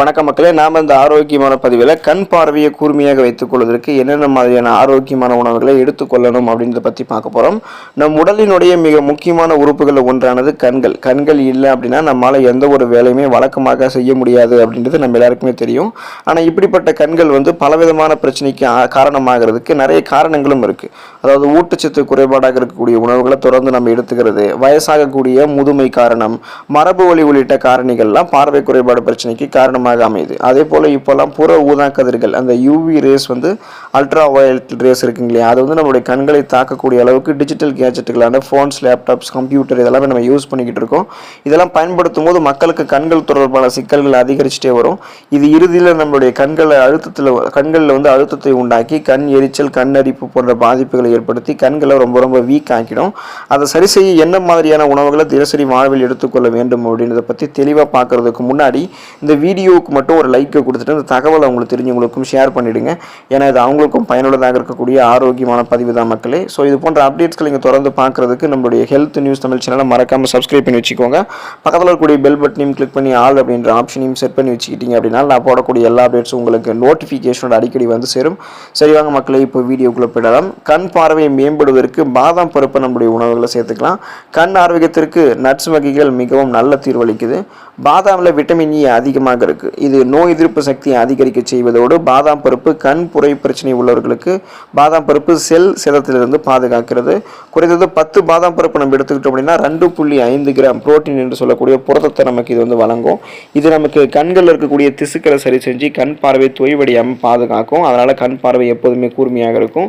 வணக்க மக்களே நாம் இந்த ஆரோக்கியமான பதிவில் கண் பார்வையை கூர்மையாக வைத்துக் கொள்வதற்கு என்னென்ன மாதிரியான ஆரோக்கியமான உணவுகளை எடுத்துக்கொள்ளணும் அப்படின்றத பற்றி பார்க்க போகிறோம் நம் உடலினுடைய மிக முக்கியமான உறுப்புகளில் ஒன்றானது கண்கள். கண்கள் இல்லை அப்படின்னா நம்மளால் எந்த ஒரு வேலையுமே வழக்கமாக செய்ய முடியாது அப்படின்றது நம்ம எல்லாருக்குமே தெரியும். ஆனால் இப்படிப்பட்ட கண்கள் வந்து பலவிதமான பிரச்சனைக்கு காரணமாகிறதுக்கு நிறைய காரணங்களும் இருக்குது அதாவது ஊட்டச்சத்து குறைபாடாக இருக்கக்கூடிய உணவுகளை தொடர்ந்து நம்ம எடுத்துக்கிறது வயசாகக்கூடிய முதுமை காரணம் மரபு வழி உள்ளிட்ட காரணிகள்லாம் பார்வை குறைபாடு பிரச்சனைக்கு காரணமாக அமையுது. அதே போல் இப்போல்லாம் புற ஊதா கதிர்கள் அந்த யூவி ரேஸ் வந்து அல்ட்ரா வயலட் ரேஸ் இருக்குங்க இல்லையா? அது வந்து நம்மளுடைய கண்களை தாக்கக்கூடிய அளவுக்கு டிஜிட்டல் கேஜெட்டுகளான ஃபோன்ஸ் லேப்டாப்ஸ் கம்ப்யூட்டர் இதெல்லாமே நம்ம யூஸ் பண்ணிக்கிட்டு இருக்கோம். இதெல்லாம் பயன்படுத்தும் போது மக்களுக்கு கண்கள் தொடர்பான சிக்கல்கள் அதிகரிச்சுட்டே வரும். இது இறுதியில் நம்மளுடைய கண்களை அழுத்தத்தில் கண்களில் வந்து அழுத்தத்தை உண்டாக்கி கண் எரிச்சல் கண் அரிப்பு போன்ற பாதிப்புகளை ஏற்படுத்தி கண்களை ரொம்ப ரொம்ப வீக் ஆக்கிடும். அதை சரி செய்ய என்ன மாதிரியான உணவுகளை தினசரி வாழ்வில் எடுத்துக்கொள்ள வேண்டும் அப்படின்றத பற்றி தெளிவாக பார்க்கறதுக்கு முன்னாடி இந்த வீடியோ வீடியோவுக்கு மட்டும் ஒரு லைக்கை கொடுத்துட்டு அந்த தகவலை அவங்களுக்கு தெரிஞ்சவங்களுக்கும் ஷேர் பண்ணிவிடுங்க ஏன்னா இது அவங்களுக்கும் பயனுள்ளதாக இருக்கக்கூடிய ஆரோக்கியமான பதிவு தான் மக்களே. ஸோ இது போன்ற அப்டேட்ஸ்களை நீங்கள் தொடர்ந்து பார்க்குறதுக்கு நம்மளுடைய ஹெல்த் நியூஸ் தமிழ் சேனலை மறக்காமல் சப்ஸ்கிரைப் பண்ணி வச்சுக்கோங்க. பக்கத்தில் இருக்கக்கூடிய பெல் பட்டனையும் கிளிக் பண்ணி ஆல் அப்படின்ற ஆப்ஷனையும் செட் பண்ணி வச்சுக்கிட்டீங்க அப்படின்னா நான் போடக்கூடிய எல்லா அப்டேட்ஸும் உங்களுக்கு நோட்டிஃபிகேஷனோட அடிக்கடி வந்து சேரும். சரி வாங்க மக்களே இப்போ வீடியோக்குள்ளே போயிடலாம். கண் பார்வையை மேம்படுவதற்கு பாதாம் பருப்பை நம்முடைய உணவுகளை சேர்த்துக்கலாம். கண் ஆரோக்கியத்திற்கு நட்ஸ் வகைகள் மிகவும் நல்ல தீர்வளிக்குது பாதாமில் விட்டமின் இ e அதிகமாக இருக்குது இது நோய் எதிர்ப்பு சக்தியை அதிகரிக்க செய்வதோடு பாதாம் பருப்பு கண் புரை பிரச்சனை உள்ளவர்களுக்கு பாதாம் பருப்பு செல் சேதத்திலிருந்து பாதுகாக்கிறது. குறைந்தது பத்து பாதாம் பருப்பு நம்ம எடுத்துக்கிட்டோம் அப்படின்னா ரெண்டு புள்ளி ஐந்து கிராம் புரோட்டீன் என்று சொல்லக்கூடிய புரதத்தை நமக்கு இது வந்து வழங்கும். இது நமக்கு கண்களில் இருக்கக்கூடிய திசுக்களை சரி செஞ்சு கண் பார்வை தொய்வடையாமல் பாதுகாக்கும். அதனால் கண் பார்வை எப்போதுமே கூர்மையாக இருக்கும்.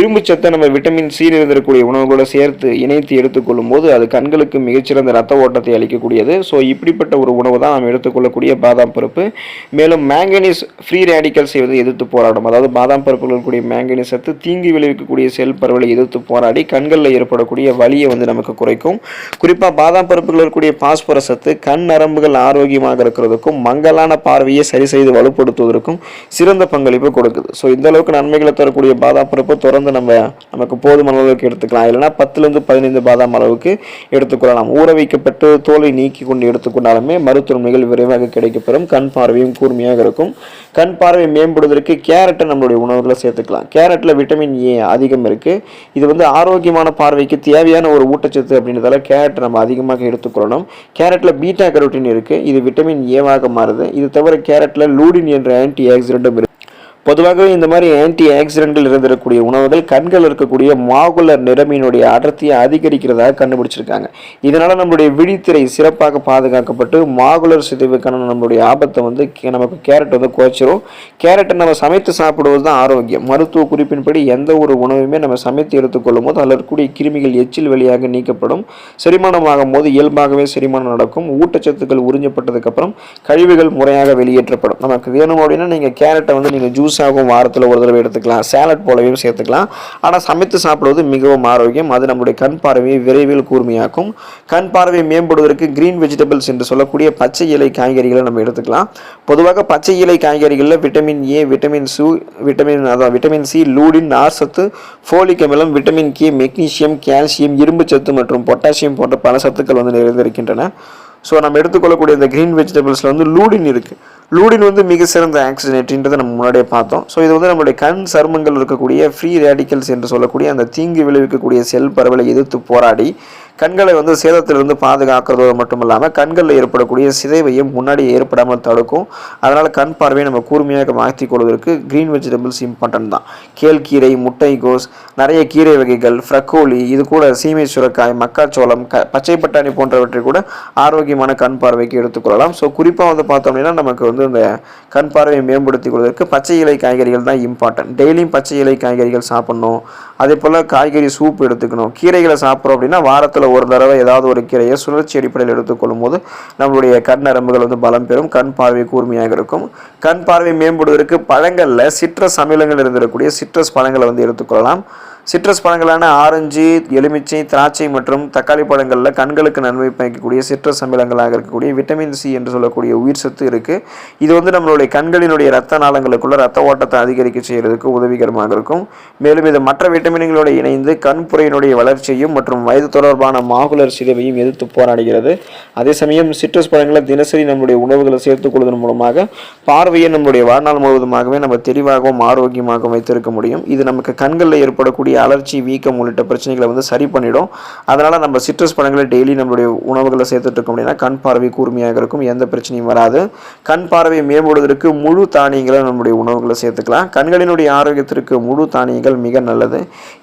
இரும்பு சத்தை நம்ம விட்டமின் சி இருந்திருக்கக்கூடிய உணவுகளோடு சேர்த்து இணைத்து எடுத்துக்கொள்ளும் போது அது கண்களுக்கு மிகச்சிறந்த ரத்த ஓட்டத்தை அளிக்கக்கூடியது. ஸோ இப்படிப்பட்ட ஒரு உணவு தான் நாம் எடுத்துக்கொள்ளக்கூடிய பாதாம் பருப்பு. மேலும் மேங்கனீஸ் ஃப்ரீ ரேடிக்கல் செய்வதை எதிர்த்து போராடும். அதாவது பாதாம் பருப்பில் இருக்கக்கூடிய மேங்கனீஸ் சத்து தீங்கு விளைவிக்கக்கூடிய செல் பரவலை எதிர்த்து போராடி கண்களில் ஏற்படக்கூடிய வலியை வந்து நமக்கு குறைக்கும். குறிப்பாக பாதாம் பருப்புகளில் இருக்கக்கூடிய பாஸ்பரஸ் சத்து கண் நரம்புகள் ஆரோக்கியமாக இருக்கிறதுக்கும் மங்கலான பார்வையை சரி செய்து வலுப்படுத்துவதற்கும் சிறந்த பங்களிப்பு கொடுக்குது. ஸோ இந்த அளவுக்கு நன்மைகளை தரக்கூடிய பாதாம் பருப்பு தொடர்ந்து நம்ம நமக்கு போதுமான அளவுக்கு எடுத்துக்கலாம். இல்லைன்னா பத்துலேருந்து பதினைந்து பாதாம் அளவுக்கு எடுத்துக்கொள்ளலாம். ஊற வைக்கப்பட்டு தோலை நீக்கி கொண்டு எடுத்துக்கொண்டாலுமே மருத்துவமைகள் விரைவாக கிடைக்கப்பெறும். கண் பார்வையும் கூர்மையாக இருக்கும். கண் பார்வை மேம்படுவதற்கு கேரட்டை நம்மளுடைய உணவுகளை சேர்த்துக்கலாம். கேரட்டில் விட்டமின் ஏ அதிகம் இருக்குது இது வந்து ஆரோக்கியமான பார்வைக்கு தேவையான ஒரு ஊட்டச்சத்து அப்படின்றதால கேரட்டை நம்ம அதிகமாக எடுத்துக்கொள்ளணும். கேரட்டில் பீட்டா கரோட்டின் இருக்குது இது விட்டமின் ஏவாக மாறுது. இது தவிர கேரட்டில் லூடின் என்ற ஆன்டி ஆக்சிடென்ட்டும் இருக்குது பொதுவாகவே இந்த மாதிரி ஆன்டி ஆக்சிடென்டில் இருந்திருக்கக்கூடிய உணவுகள் கண்கள் இருக்கக்கூடிய மாகுலர் நிறமியினுடைய அடர்த்தியை அதிகரிக்கிறதாக கண்டுபிடிச்சிருக்காங்க. இதனால் நம்மளுடைய விழித்திரை சிறப்பாக பாதுகாக்கப்பட்டு மாகுலர் சிதைவுக்கான நம்மளுடைய ஆபத்தை வந்து கே- நமக்கு கேரட் வந்து குறைச்சிரும். கேரட்டை நம்ம சமைத்து சாப்பிடுவது தான் ஆரோக்கியம். மருத்துவ குறிப்பின்படி எந்த ஒரு உணவுமே நம்ம சமைத்து எடுத்துக்கொள்ளும் போது அதில் இருக்கக்கூடிய கிருமிகள் எச்சில் வழியாக நீக்கப்படும். செரிமானமாகும் போது இயல்பாகவே செரிமானம் நடக்கும். ஊட்டச்சத்துக்கள் உறிஞ்சப்பட்டதுக்கப்புறம் கழிவுகள் முறையாக வெளியேற்றப்படும். நமக்கு வேணும் அப்படின்னா நீங்கள் கேரட்டை வந்து நீங்கள் ஜூஸ் ஜூஸாகவும் வாரத்தில் ஒரு தடவை எடுத்துக்கலாம். சேலட் போலவே சேர்த்துக்கலாம். ஆனால் சமைத்து சாப்பிடுவது மிகவும் ஆரோக்கியம். அது நம்முடைய கண் பார்வையை விரைவில் கூர்மையாக்கும். கண் பார்வையை மேம்படுவதற்கு கிரீன் வெஜிடபிள்ஸ் என்று சொல்லக்கூடிய பச்சை இலை காய்கறிகளை நம்ம எடுத்துக்கலாம். பொதுவாக பச்சை இலை காய்கறிகளில் விட்டமின் ஏ விட்டமின் சு விட்டமின் அதான் விட்டமின் சி லூடின் நார்சத்து ஃபோலிக் அமிலம் விட்டமின் கே மெக்னீசியம் கால்சியம் இரும்பு சத்து மற்றும் பொட்டாசியம் போன்ற பல சத்துக்கள் வந்து நிறைந்திருக்கின்றன. ஸோ நம்ம எடுத்துக்கொள்ளக்கூடிய இந்த க்ரீன் வெஜிடபிள்ஸில் வந்து லூடின் இருக்குது லூடின் வந்து மிக சிறந்த ஆக்சிடென்ட்ன்றதை நம்ம முன்னாடியே பார்த்தோம். ஸோ இது வந்து நம்மளுடைய கண் சருமங்கள் இருக்கக்கூடிய ஃப்ரீ ரேடிக்கல்ஸ் என்று சொல்லக்கூடிய அந்த தீங்கு விளைவிக்கக்கூடிய செல் பரவலை எதிர்த்து போராடி கண்களை வந்து சேதத்திலிருந்து பாதுகாக்கிறதோடு மட்டும் இல்லாமல் கண்களில் ஏற்படக்கூடிய சிதைவையும் முன்னாடி ஏற்படாமல் தடுக்கும். அதனால் கண் பார்வையை நம்ம கூர்மையாக மாற்றி கொள்வதற்கு க்ரீன் வெஜிடபிள்ஸ் இம்பார்ட்டன்ட் தான். கேழ்கீரை முட்டைகோஸ் நிறைய கீரை வகைகள் ஃப்ரக்கோலி இது கூட சீமை சுரக்காய் மக்காச்சோளம் க பச்சை பட்டாணி போன்றவற்றை கூட ஆரோக்கியமான கண் பார்வைக்கு எடுத்துக்கொள்ளலாம் ஸோ குறிப்பாக வந்து பார்த்தோம் அப்படின்னா நமக்கு வந்து இந்த கண் பார்வையை மேம்படுத்திக் கொள்வதற்கு பச்சை இலை காய்கறிகள் தான் இம்பார்ட்டன்ட் டெய்லியும் பச்சை இலை காய்கறிகள் சாப்பிட்ணும். அதே போல் காய்கறி சூப் எடுத்துக்கணும். கீரைகளை சாப்பிட்றோம் அப்படின்னா வாரத்தில் ஒரு தடவை ஏதாவது ஒரு கீரையை சுழற்சி அடிப்படையில் எடுத்துக்கொள்ளும் போது நம்மளுடைய கண் நரம்புகள் வந்து பலம் பெறும் கண் பார்வை கூர்மையாக இருக்கும். கண் பார்வை மேம்படுவதற்கு பழங்களில் சிட்ரஸ் அமிலங்கள் இருந்திருக்கக்கூடிய சிட்ரஸ் பழங்களை வந்து எடுத்துக்கொள்ளலாம். சிட்ரஸ் பழங்களான ஆரஞ்சு எலுமிச்சை திராட்சை மற்றும் தக்காளி பழங்களில் கண்களுக்கு நன்மை பயக்கக்கூடிய சிட்ரஸ் அமிலங்களாக இருக்கக்கூடிய விட்டமின் சி என்று சொல்லக்கூடிய உயிர் சத்து இருக்குது இது வந்து நம்மளுடைய கண்களினுடைய ரத்த நாளங்களுக்குள்ள ரத்த ஓட்டத்தை அதிகரிக்க செய்கிறதுக்கு உதவிகரமாக இருக்கும். மேலும் இது மற்ற விட்டமின்களோடு இணைந்து கண்புரையினுடைய வளர்ச்சியையும் மற்றும் வயது தொடர்பான மாகுலர் சிதைவையும் எதிர்த்து போராடுகிறது. அதே சமயம் சிட்ரஸ் பழங்களை தினசரி நம்முடைய உணவுகளை சேர்த்துக் கொள்வதன் மூலமாக பார்வையை நம்முடைய வாழ்நாள் முழுவதுமாகவே நம்ம தெளிவாகவும் ஆரோக்கியமாகவும் வைத்திருக்க முடியும். இது நமக்கு கண்களில் ஏற்படக்கூடிய அலர்ச்சி வீக்கம் உள்ளிட்ட பிரச்சனைகளை வந்து சரி பண்ணிடும். அதனால் நம்ம சிட்ரஸ் பழங்களை டெய்லி நம்மளுடைய உணவுகளை சேர்த்துட்டு இருக்கோம் அப்படின்னா கண் பார்வை கூர்மையாக இருக்கும் எந்த பிரச்சனையும் வராது. கண் பார்வையை மேம்படுவதற்கு முழு தானியங்களை நம்முடைய உணவுகளை சேர்த்துக்கலாம். கண்களினுடைய ஆரோக்கியத்திற்கு முழு தானியங்கள் மிக நல்லது.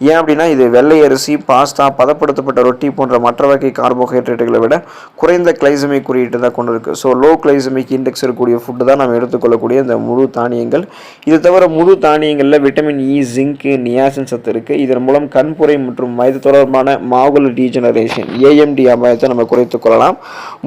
ஏன் அப்படின்னா இது வெள்ளை அரிசி பாஸ்தா பதப்படுத்தப்பட்ட ரொட்டி போன்ற மற்ற வகை கார்போஹைட்ரேட்டுகளை விட குறைந்த கிளைசமிக் குறியீட்டு தான் கொண்டு இருக்குது ஸோ லோ கிளைசமிக் இண்டெக்ஸ் இருக்கக்கூடிய ஃபுட்டு தான் நம்ம எடுத்துக்கொள்ளக்கூடிய இந்த முழு தானியங்கள். இது தவிர முழு தானியங்களில் விட்டமின் இ ஜிங்க் நியாசின் சத்து இருக்குது இதன் மூலம் கண்புரை மற்றும் வயது தொடர்பான மாகுல டீஜெனரேஷன் ஏஎம்டி அபாயத்தை நம்ம குறைத்துக் கொள்ளலாம்.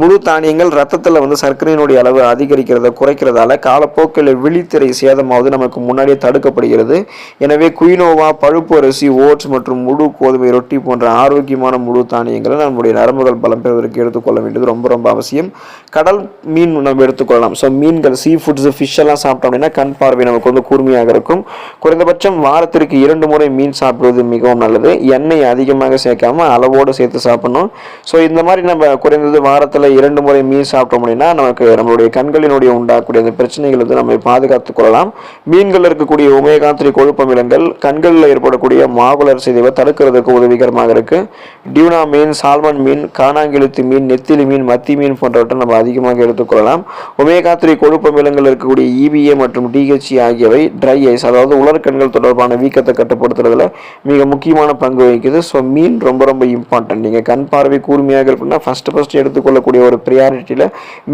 முழு தானியங்கள் ரத்தத்தில் வந்து சர்க்கரையினுடைய அளவு அதிகரிக்கிறத குறைக்கிறதால காலப்போக்கில் விழித்திரை சேதமாவது நமக்கு முன்னாடியே தடுக்கப்படுகிறது. எனவே குயினோவா பழுப்பு அரிசி ஓட்ஸ் மற்றும் முழு கோதுமை ரொட்டி போன்ற ஆரோக்கியமான முழு தானியங்களை நம்முடைய நரம்புகள் பலம் பெறுவதற்கு எடுத்துக்கொள்ள வேண்டியது ரொம்ப ரொம்ப அவசியம். கடல் மீன் நம்ம எடுத்துக்கொள்ளலாம் ஸோ மீன்கள் சீ ஃபுட்ஸ் ஃபிஷ் எல்லாம் சாப்பிட்டோம் அப்படின்னா கண் பார்வை நமக்கு வந்து கூர்மையாக இருக்கும். குறைந்தபட்சம் வாரத்திற்கு இரண்டு முறை மீன் சாப்பிட்றது மிகவும் நல்லது. எண்ணெய் அதிகமாக சேர்க்காம அளவோடு சேர்த்து சாப்பிடணும். ஸோ இந்த மாதிரி நம்ம குறைந்தது வாரத்தில் இரண்டு முறை மீன் சாப்பிட்டோம் அப்படின்னா நமக்கு நம்மளுடைய கண்களினுடைய உண்டாகக்கூடிய அந்த பிரச்சனைகள் வந்து நம்ம பாதுகாத்துக் கொள்ளலாம். மீன்கள் இருக்கக்கூடிய ஒமேகா த்ரீ கொழுப்பமிலங்கள் கண்களில் ஏற்படக்கூடிய மாகுலர் சிதைவை தடுக்கிறதுக்கு உதவிகரமாக இருக்குது டியூனா மீன் சால்மன் மீன் காணாங்கெழுத்து மீன் நெத்திலி மீன் மத்தி மீன் போன்றவற்றை நம்ம அதிகமாக எடுத்துக்கொள்ளலாம் ஒமேகா த்ரீ கொழுப்பமிலங்கள் இருக்கக்கூடிய இபிஏ மற்றும் டிஹெச்சி ஆகியவை ட்ரை ஐஸ் அதாவது உலர்கண்கள் தொடர்பான வீக்கத்தை கட்டுப்படுத்துறதுல மிக முக்கியமான பங்கு வகிக்குது. ஸோ மீன் ரொம்ப ரொம்ப இம்பார்ட்டன்ட் நீங்கள் கண் பார்வை கூர்மையாக இருக்குன்னா ஃபஸ்ட்டு ஃபஸ்ட்டு எடுத்துக்கொள்ளக்கூடிய ஒரு ப்ரியாரிட்டியில்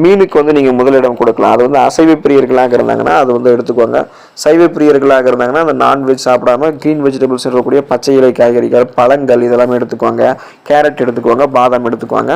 மீனுக்கு வந்து நீங்கள் முதலிடம் கொடுக்கலாம். அது வந்து அசைவ பிரியர்களாக இருந்தாங்கன்னா அது வந்து எடுத்துக்கோங்க. சைவ பிரியர்களாக இருந்தாங்கன்னா அந்த நான்வெஜ் சாப்பிடாம க்ரீன் வெஜிடபிள்ஸ் இருக்கக்கூடிய பச்சை இலை காய்கறிகள் பழங்கள் இதெல்லாமே எடுத்துக்குவாங்க கேரட் எடுத்துக்குவாங்க பாதாம் எடுத்துக்குவாங்க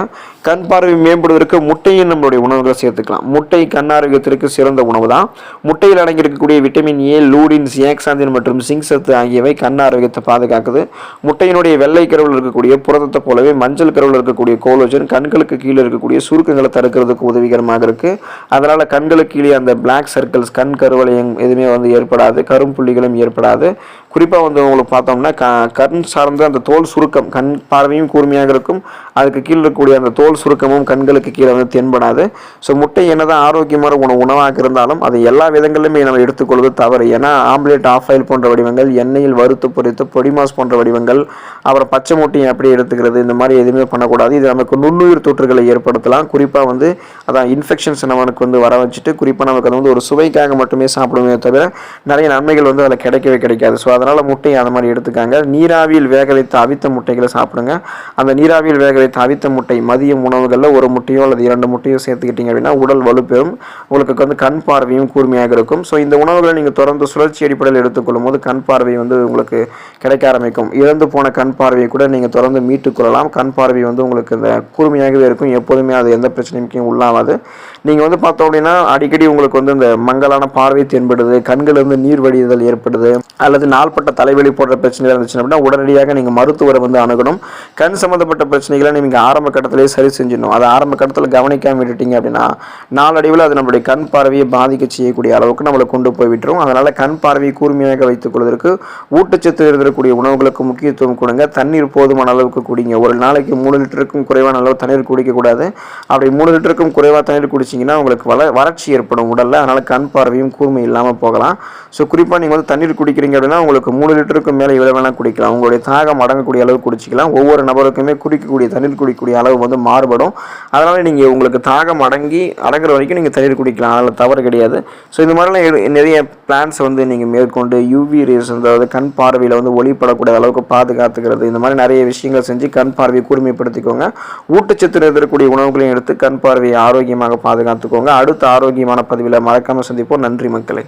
கண் பார்வை மேம்படுவதற்கு முட்டையும் நம்மளுடைய உணவுகளை சேர்த்துக்கலாம். முட்டை கண் ஆரோக்கியத்திற்கு சிறந்த உணவு தான். முட்டையில் அடங்கியிருக்கக்கூடிய விட்டமின் ஏ லூடின் சியாக்சாந்தின் மற்றும் சிங்க் சத்து ஆகியவை கண் ஆரோக்கியத்தை பாதுகாக்குது முட்டையினுடைய வெள்ளை கருவில் இருக்கக்கூடிய புரதத்தை போலவே மஞ்சள் கருவில் இருக்கக்கூடிய கோலோஜன் கண்களுக்கு கீழே இருக்கக்கூடிய சுருக்கங்களை தடுக்கிறதுக்கு உதவிகரமாக இருக்கு. அதனால கண்களுக்கு கீழே அந்த பிளாக் சர்க்கிள்ஸ் கண் கருவளையம் எதுவுமே வந்து ஏற்படாது. கரும்புள்ளிகளும் ஏற்படாது. குறிப்பாக வந்து உங்களுக்கு பார்த்தோம்னா க கண் சார்ந்த அந்த தோல் சுருக்கம் கண் பார்வையும் கூர்மையாக இருக்கும். அதுக்கு கீழே இருக்கக்கூடிய அந்த தோல் சுருக்கமும் கண்களுக்கு கீழே வந்து தென்படாது. ஸோ முட்டை என்னதான் ஆரோக்கியமான உணவு உணவாக இருந்தாலும் அது எல்லா விதங்களிலுமே நம்ம எடுத்துக்கொள்வது தவறு. ஏன்னா ஆம்லேட் ஆஃப் ஆயில் போன்ற வடிவங்கள் எண்ணெயில் வறுத்து பொறித்து பொடிமாஸ் போன்ற வடிவங்கள் அப்புறம் பச்சை முட்டையை அப்படியே எடுத்துக்கிறது இந்த மாதிரி எதுவுமே பண்ணக்கூடாது. இது நமக்கு நுண்ணுயிர் தொற்றுகளை ஏற்படுத்தலாம். குறிப்பாக வந்து அதான் இன்ஃபெக்ஷன்ஸ் நமக்கு வந்து வர வச்சுட்டு குறிப்பாக நமக்கு அது வந்து ஒரு சுவைக்காக மட்டுமே சாப்பிடுமே தவிர நிறைய நன்மைகள் வந்து அதில் கிடைக்கவே கிடைக்காது. ஸோ அதனால் முட்டையை அந்த மாதிரி எடுத்துக்காங்க. நீராவியில் வேக வைத்து அவித்த முட்டைகளை சாப்பிடுங்க. அந்த நீராவியில் வேக வைத்து அவித்த முட்டை மதியம் உணவுகளில் ஒரு முட்டையோ அல்லது இரண்டு முட்டையோ சேர்த்துக்கிட்டீங்க அப்படின்னா உடல் வலுப்பெறும். உங்களுக்கு வந்து கண் பார்வையும் கூர்மையாக இருக்கும். ஸோ இந்த உணவுகளை நீங்கள் தொடர்ந்து சுழற்சி அடிப்படையில் எடுத்துக்கொள்ளும் போது கண் பார்வை வந்து உங்களுக்கு கிடைக்க ஆரம்பிக்கும். இழந்து போன கண் பார்வையை கூட நீங்கள் தொடர்ந்து மீட்டுக்கொள்ளலாம் கண் பார்வை வந்து உங்களுக்கு இந்த கூர்மையாகவே இருக்கும். எப்போதுமே அது எந்த பிரச்சனைக்கும் உள்ளாகாது. நீங்கள் வந்து பார்த்தோம் அப்படின்னா அடிக்கடி உங்களுக்கு வந்து இந்த மங்கலான பார்வை தென்படுது. கண்கள் வந்து நீர் வடிதல் ஏற்படுது. அல்லது நாள்பட்ட தலைவலி போன்ற பிரச்சனைகள் இருந்துச்சு அப்படின்னா உடனடியாக நீங்கள் மருத்துவரை வந்து அணுகணும். கண் சம்மந்தப்பட்ட பிரச்சனைகளை நீங்கள் ஆரம்ப கட்டத்திலேயே சரி செஞ்சிடணும். அதை ஆரம்ப கட்டத்தில் கவனிக்காம விட்டுட்டீங்க அப்படின்னா நாளடைவில் அது நம்மளுடைய கண் பார்வையை பாதிக்க செய்யக்கூடிய அளவுக்கு நம்மளை கொண்டு போய் விட்டுரும். அதனால் கண் பார்வையை கூர்மையாக வைத்துக் கொள்வதற்கு ஊட்டச்சத்து இருக்கக்கூடிய உணவுகளுக்கு முக்கியத்துவம் கொடுங்க. தண்ணீர் போதுமான அளவுக்கு குடிங்க. ஒரு நாளைக்கு மூணு லிட்டருக்கும் குறைவான அளவு தண்ணீர் குடிக்கக்கூடாது. அப்படி மூணு லிட்டருக்கும் குறைவாக தண்ணீர் குடிச்சிங்கன்னா உங்களுக்கு வள வறட்சி ஏற்படும் உடலில். அதனால் கண் பார்வையும் கூர்மை இல்லாமல் போகலாம். ஸோ குறிப்பாக நீங்கள் வந்து தண்ணீர் குடிக்கிறீங்க அப்படின்னா உங்களுக்கு மூணு லிட்டருக்கு மேலே இவ்வளோ வேணால் குடிக்கலாம். உங்களுடைய தாகம் அடங்கக்கூடிய அளவு குடிச்சிக்கலாம். ஒவ்வொரு நபருக்குமே குடிக்கக்கூடிய தண்ணீர் குடிக்கக்கூடிய அளவு வந்து மாறுபடும். அதனால் நீங்கள் உங்களுக்கு தாகம் அடங்கி அடங்குற வரைக்கும் நீங்கள் தண்ணீர் குடிக்கலாம். அதில் தவறு கிடையாது. ஸோ இந்த மாதிரிலாம் நிறைய பிளான்ஸ் வந்து நீங்கள் மேற்கொண்டு யூவி ரேஸ் அதாவது கண் பார்வையில் வந்து ஒளிப்படக்கூடிய அளவுக்கு பாதுகாத்துக்கிறது. இந்த மாதிரி நிறைய விஷயங்கள் செஞ்சு கண் பார்வையை கூர்மைப்படுத்திக்கோங்க. ஊட்டச்சத்து இருக்கக்கூடிய உணவுகளையும் எடுத்து கண் பார்வையை ஆரோக்கியமாக பாதுகாத்துக்கோங்க. அடுத்த ஆரோக்கியமான பதிவில் மறக்காமல் சந்திப்போம். நன்றி மக்களே.